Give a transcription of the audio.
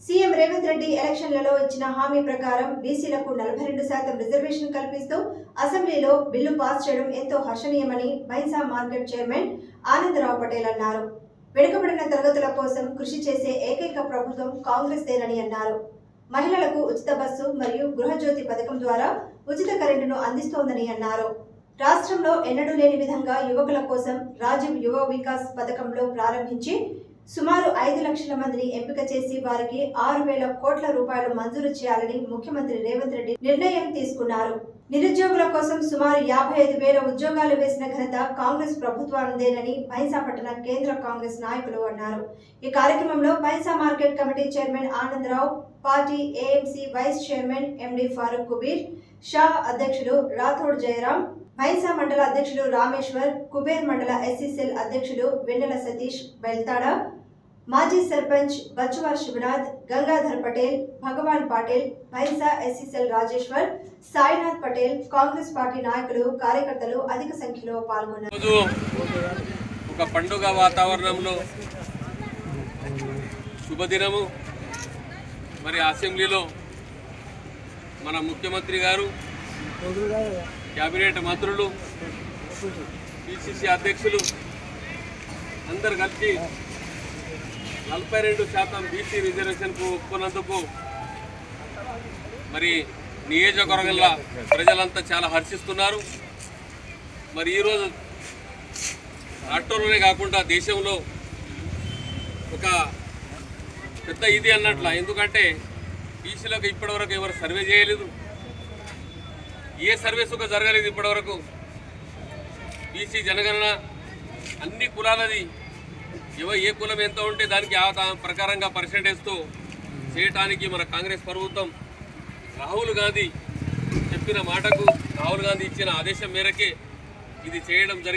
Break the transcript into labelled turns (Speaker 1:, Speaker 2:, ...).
Speaker 1: CM Revanth Reddy ఎలక్షన్లలో ఇచ్చిన హామీ ప్రకారం బీసీలకు నలభై రెండు శాతం రిజర్వేషన్ కల్పిస్తూ అసెంబ్లీలో బిల్లు పాస్ చేయడం ఎంతో హర్షణీయమని బైన్సా మార్కెట్ చైర్మన్ ఆనందరావు పటేల్ అన్నారు. వెనుకబడిన తరగతుల కోసం కృషి చేసే ఏకైక ప్రభుత్వం కాంగ్రెస్దేనని అన్నారు. మహిళలకు ఉచిత బస్సు మరియు గృహజ్యోతి పథకం ద్వారా ఉచిత కరెంటును అందిస్తోందని అన్నారు. రాష్ట్రంలో ఎన్నడూ లేని విధంగా యువకుల కోసం రాజీవ్ యువ వికాస్ పథకంలో ప్రారంభించి సుమారు ఐదు లక్షల మందిని ఎంపిక చేసి వారికి ఆరు వేల కోట్ల రూపాయలు మంజూరు చేయాలని ముఖ్యమంత్రి రేవంత్ రెడ్డి నిర్ణయం తీసుకున్నారు. నిరుద్యోగుల కోసం సుమారు యాభై ఐదు వేల ఉద్యోగాలు వేసిన ఘనత కాంగ్రెస్ ప్రభుత్వానిదేనని బైంసా పట్టణ కేంద్ర కాంగ్రెస్ నాయకులు అన్నారు. ఈ కార్యక్రమంలో Bhainsa market committee chairman Anandrao party AMC vice chairman MD Farooq Kubeer Shah అధ్యక్షుడు రాథోడ్ జయరాం బైంసా మండల అధ్యక్షుడు రామేశ్వర్ కుబేర్ మండల ఎస్సీసెల్ అధ్యక్షుడు వెన్నెల సతీష్ బెల్తాడ మాజీ sarpanch Bachchuwa Shivanath Gangadhar Patel Bhagwan Patil Bhainsa SC cell Rajeshwar Sai Patel Congress party నాయకులు కార్యకర్తలు అధిక సంఖ్యలో పాల్గొన్నారు.
Speaker 2: ఒక పండుగ వాతావరణంలో శుభదినము. మరి అసెంబ్లీలో మన ముఖ్యమంత్రి గారు క్యాబినెట్ మంత్రులు పిసిసి అధ్యక్షులు అందరు కలిసి నలభై రెండు శాతం బీసీ రిజర్వేషన్కు ఒప్పుకున్నందుకు మరి నియోజకవర్గంలో ప్రజలంతా చాలా హర్షిస్తున్నారు. మరి ఈరోజు రాష్ట్రంలోనే కాకుండా దేశంలో ఒక పెద్ద ఇది అన్నట్ల ఎందుకంటే బీసీలకు ఇప్పటివరకు ఎవరు సర్వే చేయలేదు. ఏ సర్వేస్ ఒక జరగలేదు ఇప్పటివరకు. బీసీ జనగణన అన్ని కులాలది ఇవ ఏ కులం ఎంత ఉంటే దానికి ఆ ప్రకారంగా పర్సెంటేజ్తో చేయటానికి మన కాంగ్రెస్ ప్రభుత్వం రాహుల్ గాంధీ చెప్పిన మాటకు రాహుల్ గాంధీ ఇచ్చిన ఆదేశం మేరకే ఇది చేయడం జరిగింది.